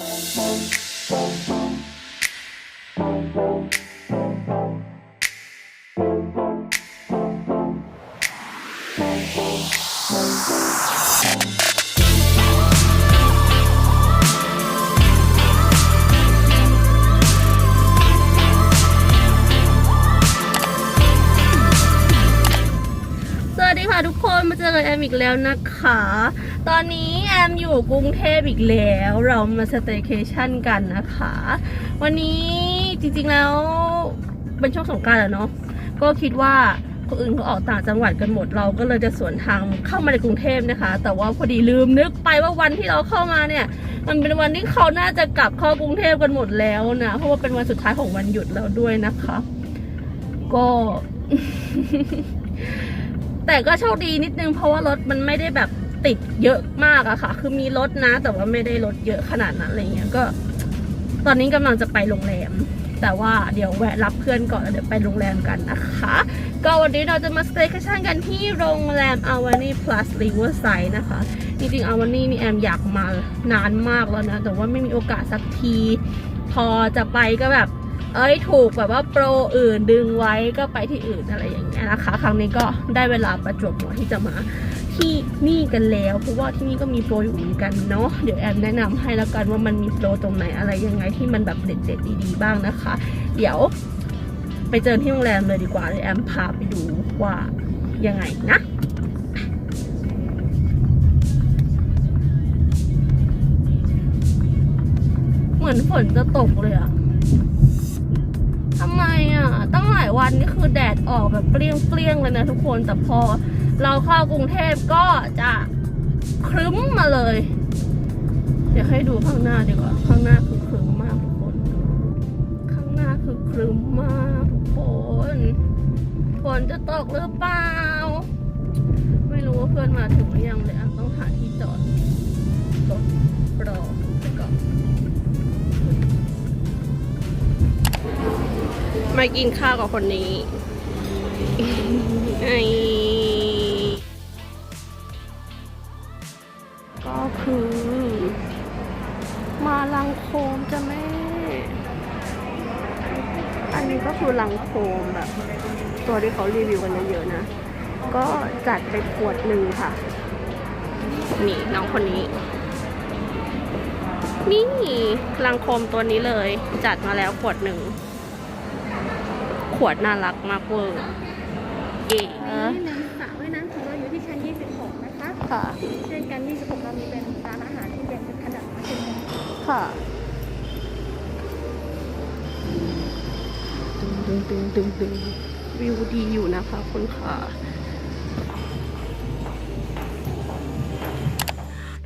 สวัสดีค่ะทุกคนมาเจอกับแอมอีกแล้วนะคะ ตอนนี้แอมอยู่กรุงเทพอีกแล้ว เรามาสเต y c a t i o n กันนะคะ วันนี้จริงๆแล้วเป็นช่วงสงการแล้วเนาะก็คิดว่าคนอื่นเขาออกต่างจังหวัดกันหมดเราก็เลยจะสวนทางเข้ามาในกรุงเทพนะคะ แต่ว่าพอดีลืมนึกไปว่าวันที่เราเข้ามาเนี่ย มันเป็นวันที่เขาน่าจะกลับเข้ากรุงเทพกันหมดแล้วนะเพราะว่าเป็นวันสุดท้ายของวันหยุดแล้วด้วยนะคะ ก็ แต่ก็โชคดีนิดนึงเพราะว่ารถมันไม่ได้แบบ ติดเยอะมากอะค่ะ คือมีรถนะ แต่ว่าไม่ได้รถเยอะขนาดนั้นอะไรเงี้ยก็ ตอนนี้กำลังจะไปโรงแรม แต่ว่าเดี๋ยวแวะรับเพื่อนก่อนแล้วเดี๋ยวไปโรงแรมกันนะคะ ก็วันนี้เราจะมาสเตย์ชั่นกันที่โรงแรม a w a n i Plus Riverside นะคะ จริงๆ a w a n i นี่แอมอยากมานานมากแล้วนะ แต่ว่าไม่มีโอกาสสักที พอจะไปก็แบบเอ้ยถูกแบบว่าโปรอื่นดึงไว้ก็ไปที่อื่นอะไรอย่างเงี้ยนะคะ ครั้งนี้ก็ได้เวลาประจวบเหมาะที่จะมา ที่นี่กันแล้ว เพราะว่าที่นี่ก็มีโปรอยู่เหมือนกันเนาะเดี๋ยวแอมแนะนำให้แล้วกันว่ามันมีโปรตรงไหนอะไรยังไงที่มันแบบเด็ดๆดีๆบ้างนะคะ เดี๋ยวไปเจอที่โรงแรมเลยดีกว่าเดี๋ยวแอมพาไปดูว่ายังไงนะเหมือนฝนจะตกเลยอะทำไมอะตั้งหลายวันนี่คือแดดออกแบบเปรี้ยงๆเลยนะทุกคนแต่พอ เราเข้ากรุงเทพก็จะครึ้มมาเลย เดี๋ยวให้ดูข้างหน้าดีกว่า ข้างหน้าคือครึ้มมากทุกคน ข้างหน้าคือครึ้มมากทุกคนฝนจะตกหรือเปล่า ไม่รู้ว่าเพื่อนมาถึงหรือยังเลยอะต้องหาที่จอดรถรอไปก่อนมากินข้าวกับคนนี้ไอ มาลังโคมจ้ะแม่ อันนี้ก็คือลังโคมแบบ ตัวที่เขารีวิวกันเยอะๆนะ ก็จัดไปขวดหนึ่งค่ะ นี่น้องคนนี้ นี่ลังโคมตัวนี้เลย จัดมาแล้วขวดหนึ่ง ขวดน่ารักมากเวอร์เก๋ในสระว่ายน้ำของเราอยู่ที่ชั้น 26 นะคะ ค่ะเช่นกัน ค่ะดึงดึงดึงดึงดึงวิวดีอยู่นะคะคุณค่ะ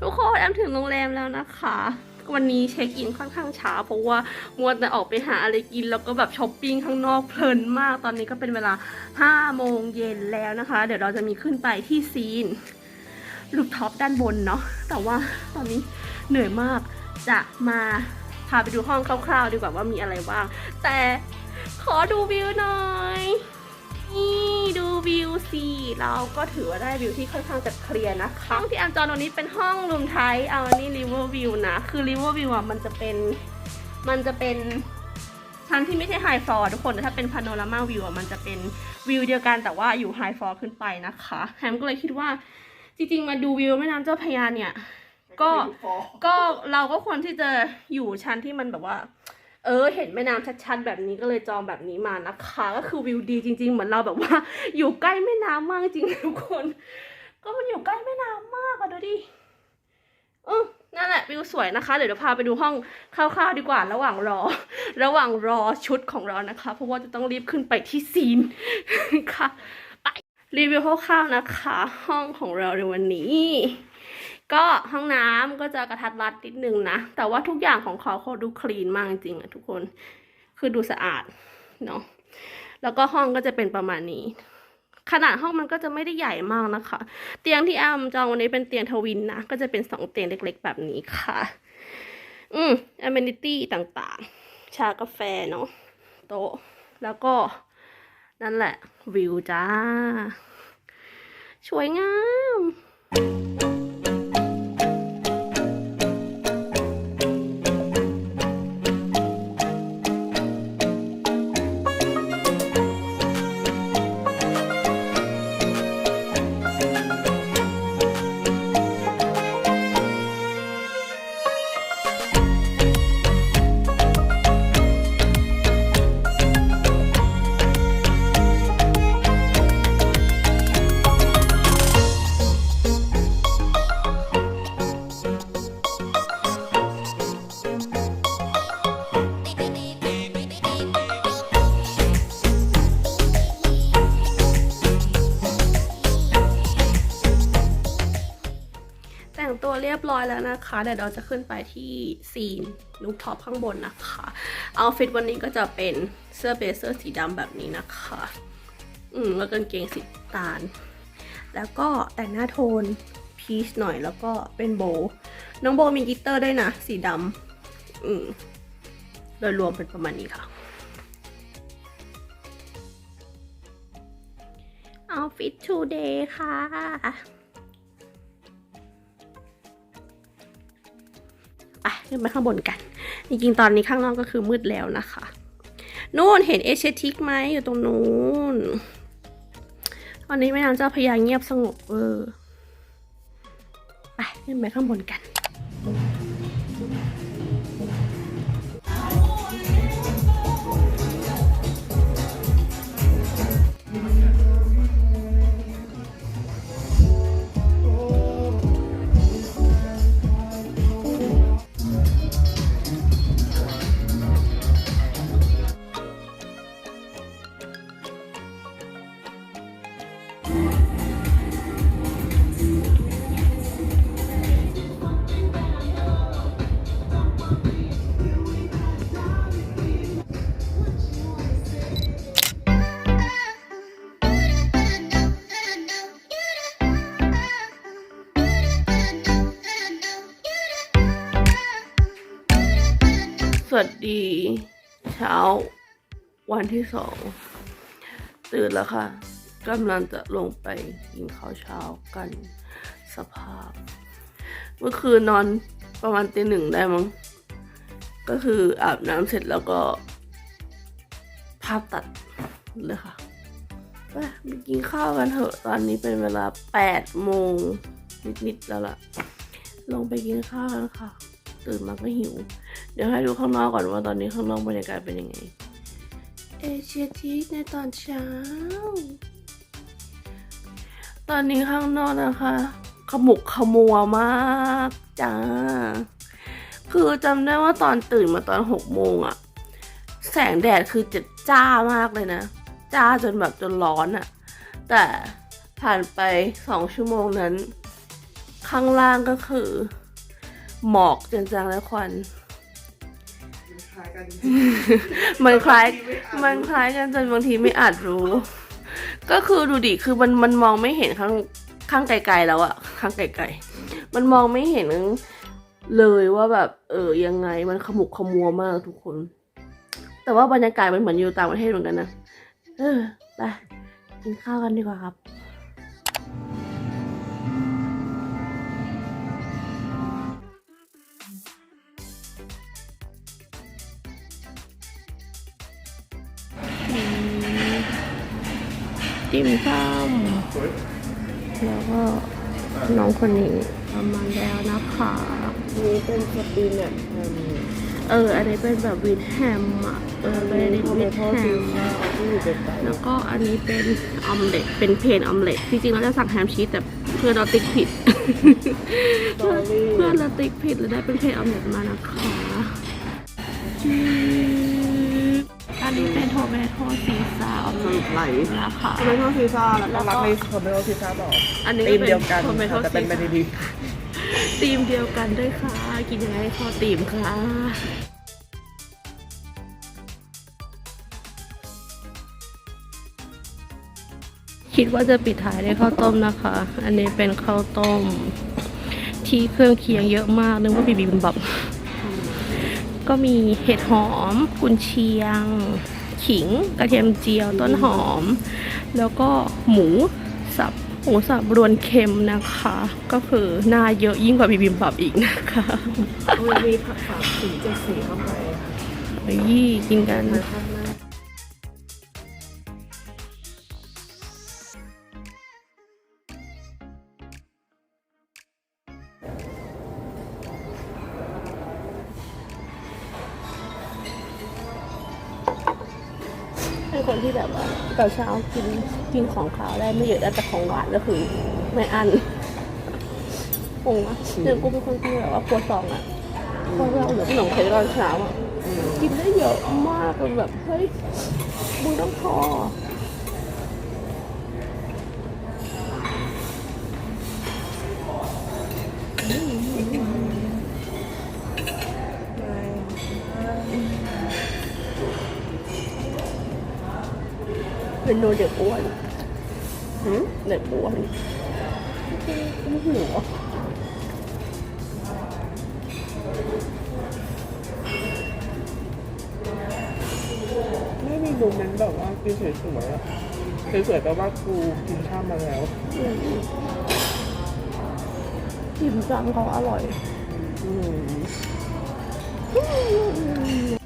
ทุกคนแอมถึงโรงแรมแล้วนะคะ วันนี้เช็คอินค่อนข้างช้า เพราะว่ามัวแต่ออกไปหาอะไรกิน แล้วก็แบบช้อปปิ้งข้างนอกเพลินมาก ตอนนี้ก็เป็นเวลา 5 โมงเย็นแล้วนะคะ เดี๋ยวเราจะมีขึ้นไปที่ซีนลูปท็อปด้านบนเนาะแต่ว่าตอนนี้เหนื่อยมาก จะมาพาไปดูห้องคร่าวๆดีกว่าว่ามีอะไรบ้าง แต่ขอดูวิวหน่อย นี่ดูวิวสิเราก็ถือว่าได้วิวที่ค่อนข้างจะเคลียร์นะคะห้องที่แอมจองตรงนี้เป็นห้องรูมไทยเอาอันนี้ริเวอร์วิวนะคือริเวอร์วิวอะมันจะเป็นมันจะเป็นชั้นที่ไม่ใช่ไฮฟลอร์ทุกคนแต่ถ้าเป็นพาโนรามาวิวอะมันจะเป็นวิวเดียวกันแต่ว่าอยู่ไฮฟลอร์ขึ้นไปนะคะแฮมก็เลยคิดว่าจริงๆมาดูวิวแม่น้ำเจ้าพระยาเนี่ย ก็ก็เราก็ควรที่จะอยู่ชั้นที่มันแบบว่า เออ เห็นแม่น้ำชัดๆแบบนี้ก็เลยจองแบบนี้มานะคะ ก็คือวิวดีจริง ๆ เหมือนเราแบบว่า อยู่ใกล้แม่น้ำมากจริงๆทุกคน ก็มันอยู่ใกล้แม่น้ำมากอะดูดิเออนั่นแหละวิวสวยนะคะ เดี๋ยวเราพาไปดูห้องคร่าวๆดีกว่า ระหว่างรอ ระหว่างรอชุดของเรานะคะ เพราะว่าจะต้องรีบขึ้นไปที่ซีนค่ะ ไปรีวิวคร่าวๆนะคะ ห้องของเราในวันนี้ ก็ห้องน้ำก็จะกระทัดรัดนิดนึงนะ แต่ว่าทุกอย่างของเขาเขาดูคลีนมากจริงๆอะทุกคน คือดูสะอาดเนาะ แล้วก็ห้องก็จะเป็นประมาณนี้ ขนาดห้องมันก็จะไม่ได้ใหญ่มากนะคะ เตียงที่แอมจองวันนี้เป็นเตียงทวินนะ ก็จะเป็นสองเตียงเล็กๆแบบนี้ค่ะ อืม amenity ต่างๆ ชากาแฟเนาะ โต๊ะ แล้วก็นั่นแหละวิวจ้าสวยงาม นะคะเดี๋ยวเราจะขึ้นไปที่ซีนลูกท็อปข้างบนนะคะเอาฟิตวันนี้ก็จะเป็นเสื้อเบสเซอร์สีดำแบบนี้นะคะ อืมแล้วกางเกงสีตาล แล้วก็แต่งหน้าโทนพีชหน่อยแล้วก็เป็นโบ น้องโบมีกิตเตอร์ด้วยนะ สีดำอืมโดยรวมเป็นประมาณนี้ค่ะ Outfit today ค่ะ ไปขึ้นไปข้างบนกัน จริงๆ ตอนนี้ข้างนอกก็คือมืดแล้วนะคะ นู่นเห็นเอเชยทิกไหมอยู่ตรงนู้น ตอนนี้แม่น้ำเจ้าพยาเงียบสงบเออ ไปขึ้นไปข้างบนกัน วันที่สองตื่นแล้วค่ะกำลังจะลงไปกินข้าวเช้ากันสภาพ เมื่อคืนนอนประมาณตีหนึ่งได้มั้ง ก็คืออาบน้ำเสร็จแล้วก็ ภาพตัดเลยค่ะไปไปกินข้าวกันเถอะ ตอนนี้เป็นเวลาแปดโมงนิดๆแล้วล่ะ ลงไปกินข้าวกันค่ะ ตื่นมาก็หิว เดี๋ยวให้ดูข้างนอกก่อนว่าตอนนี้ข้างนอกบรรยากาศเป็นยังไง เอเชียทีในตอนเช้า ตอนนี้ข้างนอกนะคะ ขมุกขมัวมากจ้า คือจำได้ว่าตอนตื่นมาตอนหกโมงอะแสงแดดคือจะจ้ามากเลยนะ จ้าจนแบบจนร้อนอะแต่ผ่านไปสองชั่วโมงนั้น ข้างล่างก็คือ หมอกจางๆและควันายกัน มันคล้ายมันคล้ายกันจนบางทีไม่อาจรู้ ก็คือดูดิคือมันมันมองไม่เห็นข้างข้างไกลๆแล้วอะข้างไกลๆมันมองไม่เห็นเลยว่าแบบ เออยังไงมันขมุกขมัวมากทุกคน แต่ว่าบรรยากาศมันเหมือนอยู่ต่างประเทศเหมือนกันนะเออไปกินข้าวกันดีกว่าครับ ติ่มซำแล้วก็น้องคนนี้ประมาณแล้วนะคะนี่เป็นสปีนเนี่ยเออ อันนี้เป็นแบบวิดแฮมอะเออเป็นวิดแฮมที่อยู่เป็นไแล้วก็อันนี้เป็นออมเล็ตเป็นเพนออมเล็ตจริงๆเราจะสั่งแฮมชีสแต่เพื่อนเราติ๊กผิด เพื่อนเพื่อนเราติ๊กผิดเลยได้เป็นเพนออมเล็ตมานะคะ ซีซ่าออมสเล็รุตปไหลนะคะทอมเมโต้ซีซ่าแล้วก็รักในทอมเมโต้ซีซ่าต่ออันนี้ตีก็มเป็นเดียวกันโทเมโต้แต่เป็นซีเมซ่านูดีทีมเดียวกันด้วยค่ะ กินยังไงให้เข้าทีมค่ะคิดว่าจะปิดท้ายด้วยข้าวต้มนะคะ อันนี้เป็นข้าวต้ม ที่เครื่องเคียงเยอะมากนึกว่าบีบีบิมบับ ก็มีเห็ดหอม กุนเชียง ขิง กระเทียมเจียวต้นหอม แล้วก็หมูสับหมูสับรวนเค็มนะคะ ก็คือหน้าเยอะยิ่งกว่าบีบิมบับอีกนะคะมันมีผักสามสีเจ็ดสีเข้าไปเฮ้ยกินกันมาข้างหน้าเป็น ตอนเช้ากินกินของขาวได้ไม่เยอะแต่ของหวานก็คือ ไม่อั้นงงอะเดี๋ยวกูเป็นคนที่แบบว่าปวดซองอะเพราะเราเหลือขนมเค้กตอนเช้าอะกินได้เยอะมากจนแบบเฮ้ยมึงต้องพอ เป็นโนเด็กอ้วนหืมเด็กอ้วนไม่หิวอะไม่มีโมเมนต์แบบว่ากินสวยๆอะสวยๆแปลว่ากูกินข้าวมาแล้วอิ่มจังเขาอร่อย อืม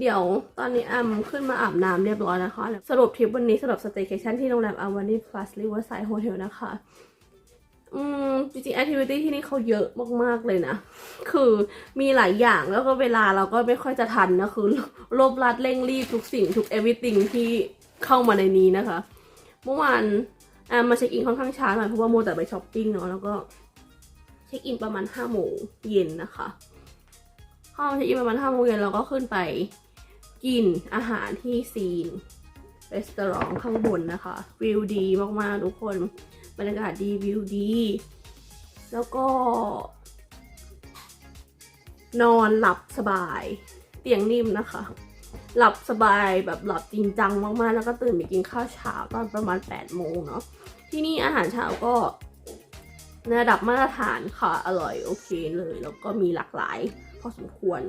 เดี๋ยวตอนนี้แอมขึ้นมาอาบน้ำเรียบร้อยนะคะสรุปทริปวันนี้สำหรับสเต y c a t i o n ที่โรงแรมอาวานีพลัสริเวอร์ไซด์โฮเทลนะคะ อืมจริงๆแอคทิวิตี้ที่นี่เขาเยอะมากๆเลยนะ คือมีหลายอย่างแล้วก็เวลาเราก็ไม่ค่อยจะทันนะคือโลบลัดเร่งรีบทุกสิ่งทุก everything ที่เข้ามาในนี้นะคะ เมื่อวานแอมมาเช็คอินค่อนข้างช้าหน่อยเพราะว่าโมแต่ไปช้อปปิ้งเนาะแล้วก็เช็คอินประมาณห้าโมงเย็นนะคะเข้ามาเช็คอินประมาณห้าโมงเย็นเราก็ขึ้นไป กินอาหารที่ซีนรีสตอรองข้างบนนะคะ วิวดีมากๆ ทุกคนบรรยากาศดีวิวดี แล้วก็ นอนหลับสบาย เตียงนิ่มนะคะ หลับสบายแบบหลับจริงจังมากๆ แล้วก็ตื่นไปกินข้าวเช้าตอนประมาณ 8 โมงเนาะที่นี่อาหารเช้าก็ในระดับมาตรฐานค่ะ อร่อยโอเคเลย แล้วก็มีหลากหลาย พอสมควร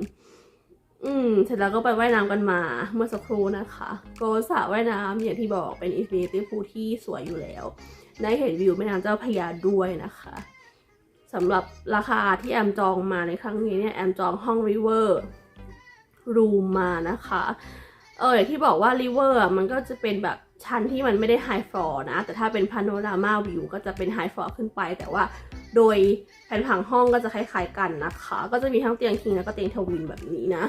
อืม เสร็จแล้วก็ไปว่ายน้ำกันมาเมื่อสักครู่นะคะ ก็สระว่ายน้ำอย่างที่บอกเป็น infinity pool ที่สวยอยู่แล้ว ได้เห็นวิวแม่น้ำเจ้าพระยาด้วยนะคะสำหรับราคาที่แอมจองมาในครั้งนี้เนี่ยแอมจองห้อง river room มานะคะ เอออย่างที่บอกว่า river อะมันก็จะเป็นแบบชั้นที่มันไม่ได้ high floor นะ แต่ถ้าเป็น panorama view ก็จะเป็น high floor ขึ้นไป แต่ว่า โดยแผนผังห้องก็จะคล้ายๆกันนะคะ ก็จะมีทั้งเตียงคิงแล้วก็เตียงทวินแบบนี้นะ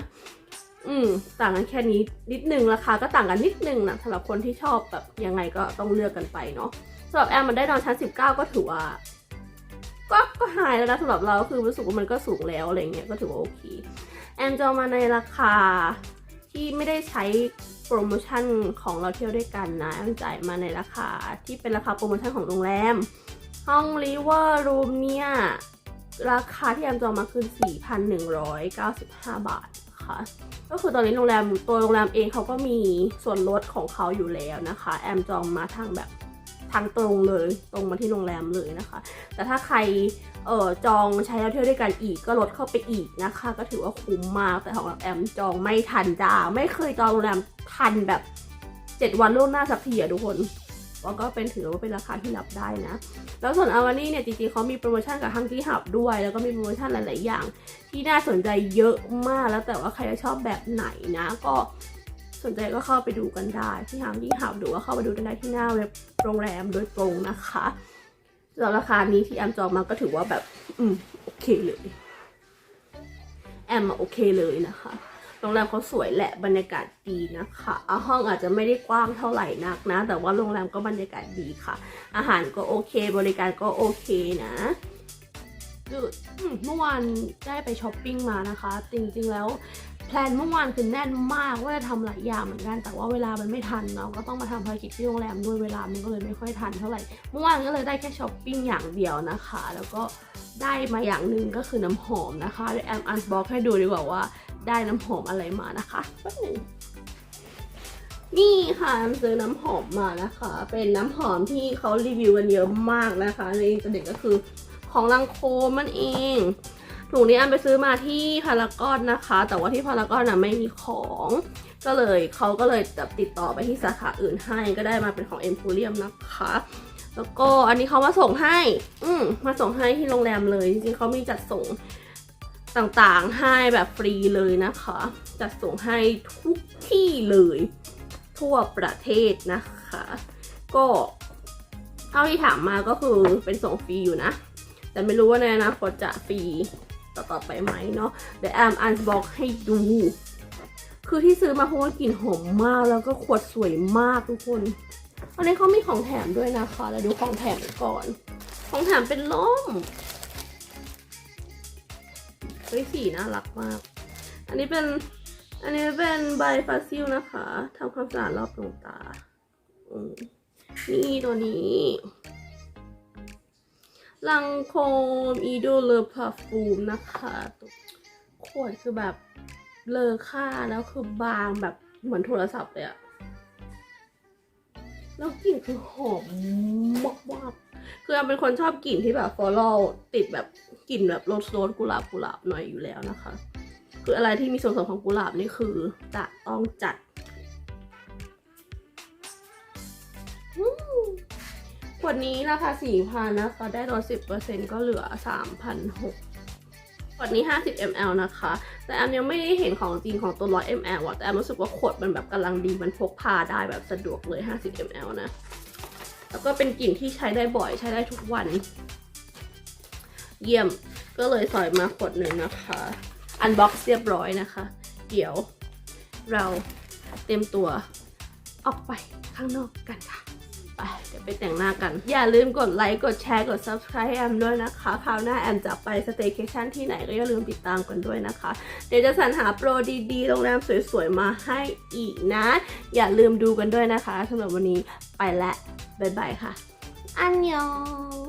อืม ต่างกันแค่นี้นิดนึงราคาก็ต่างกันนิดนึงนะสำหรับคนที่ชอบแบบยังไงก็ต้องเลือกกันไปเนาะสำหรับแอมมันได้นอนชั้น 19 ก็ถือว่า ก็ก็หายแล้วนะสำหรับเราคือรู้สึกว่ามันก็สูงแล้วอะไรเงี้ยก็ถือว่าโอเค แอมจะมาในราคาที่ไม่ได้ใช้โปรโมชั่นของเราเที่ยวด้วยกันนะแอมจ่ายมาในราคาที่เป็นราคาโปรโมชั่นของโรงแรม ห้องริเวอร์รูมเนี่ย ราคาที่แอมจองมาคือ 4,195 บาทค่ะ ก็คือตอนนี้โรงแรมตัวโรงแรมเองเขาก็มีส่วนลดของเขาอยู่แล้วนะคะ แอมจองมาทางแบบทางตรงเลยตรงมาที่โรงแรมเลยนะคะ แต่ถ้าใครเออจองใช้เที่ยวด้วยกันอีกก็ลดเข้าไปอีกนะคะ ก็ถือว่าคุ้มมากแต่ของแอมจองไม่ทันจ้าไม่เคยจองโรงแรมทันแบบ 7 วันล่วงหน้าสักทีอะทุกคน ว่าก็เป็นถือว่าเป็นราคาที่รับได้นะ แล้วส่วนอาวานี่เนี่ยจริงๆเขามีโปรโมชั่นกับฮังกี้หับด้วย แล้วก็มีโปรโมชั่นหลาย ๆ อย่าง ที่น่าสนใจเยอะมากแล้วแต่ว่าใครจะชอบแบบไหนนะ ก็สนใจก็เข้าไปดูกันได้ที่ฮังกี้หับหรือว่าเข้าไปดูกันได้ที่หน้าเว็บโรงแรมโดยตรงนะคะสำหรับราคานี้ที่แอมจองมาก็ถือว่าแบบ อืมโอเคเลยแอมโอเคเลยนะคะ โรงแรมเขาสวยแหละบรรยากาศดีนะคะอะห้องอาจจะไม่ได้กว้างเท่าไหร่นักนะ แต่ว่าโรงแรมก็บรรยากาศดีค่ะ อาหารก็โอเค บริการก็โอเคนะเมื่อวานได้ไปช้อปปิ้งมานะคะ จริงๆแล้วแพลนเมื่อวานคือแน่นมากว่าจะทำหลายอย่างเหมือนกัน แต่ว่าเวลามันไม่ทันเนาะก็ต้องมาทำภารกิจที่โรงแรมด้วยเวลามันก็เลยไม่ค่อยทันเท่าไหร่เมื่อวานก็เลยได้แค่ช้อปปิ้งอย่างเดียวนะคะ แล้วก็ได้มาอย่างหนึ่งก็คือน้ำหอมนะคะเดี๋ยวแอมอันบ็อกให้ดูดีกว่าว่า ได้น้ำหอมอะไรมานะคะแป๊บนึงนี่ค่ะซื้อน้ำหอมมานะคะ เป็นน้ำหอมที่เขารีวิวกันเยอะมากนะคะในอินเทอร์เน็ตก็คือของลังโคมมันเองถุงนี้แอมไปซื้อมาที่พารากอนนะคะ แต่ว่าที่พารากอนน่ะไม่มีของ ก็เลยเขาก็เลยติดต่อไปที่สาขาอื่นให้ก็ได้มาเป็นของเอ็มโพเรียมนะคะ แล้วก็อันนี้เขามาส่งให้ อืมมาส่งให้ที่โรงแรมเลยจริงๆเขามีจัดส่ง ต่างๆ ให้แบบฟรีเลยนะคะ จัดส่งให้ทุกที่เลย ทั่วประเทศนะคะ ก็เท่าที่ถามมาก็คือเป็นส่งฟรีอยู่นะ แต่ไม่รู้ว่าในอนาคตจะฟรีต่อๆไปไหมเนาะเดี๋ยวแอมอันบ็อกให้ดู คือที่ซื้อมาเพราะว่ากลิ่นหอมมากแล้วก็ขวดสวยมากทุกคนอันนี้เขามีของแถมด้วยนะคะ แล้วดูของแถมก่อน ของแถมเป็นล่ม ฮ้ยสีน่ารักมาก อันนี้เป็น อันนี้เป็นใบฟาซิลนะคะทำความสะอาดรอบดวงตานี่ตัวนี้ลังโคมอีโดเลอพาฟูมนะคะขวดคือแบบเลอค่าแล้วคือบางแบบเหมือนโทรศัพท์เลยอะแล้วกลิ่นคือหอมมากมากๆ คือแอมเป็นคนชอบกลิ่นที่แบบฟลอรัลติดแบบกลิ่นแบบโรสโรสกุหลาบกุหลาบหน่อยอยู่แล้วนะคะ คืออะไรที่มีส่วนผสมของกุหลาบนี่คือจะต้องจัดขวดนี้ราคาสี่พันนะคะได้ลดสิบเปอร์เซ็นก็เหลือสามพันหกขวดนี้ห้าสิบ ml นะคะ แต่แอมยังไม่ได้เห็นของจริงของตัวร้อย ml อะแต่แอมรู้สึกว่าขวดมันแบบกำลังดีมันพกพาได้แบบสะดวกเลย 50 ml นะ แล้วก็เป็นกลิ่นที่ใช้ได้บ่อยใช้ได้ทุกวัน เยี่ยมก็เลยสอยมาขวดหนึ่งนะคะ อันบ็อกซ์เรียบร้อยนะคะ เดี๋ยวเราเต็มตัวออกไปข้างนอกกันค่ะ ไปเดี๋ยวไปแต่งหน้ากัน อย่าลืมกดไลค์ กดแชร์ กด subscribe ให้แอมด้วยนะคะ คราวหน้าแอมจะไปสเต y c a t i o n ที่ไหนก็อย่าลืมติดตามกันด้วยนะคะ เดี๋ยวจะสรรหาโปรดีๆ โรงแรมสวยๆ มาให้อีกนะ อย่าลืมดูกันด้วยนะคะสำหรับวันนี้ไปแล้วบ๊ายบายค่ะ อันยอง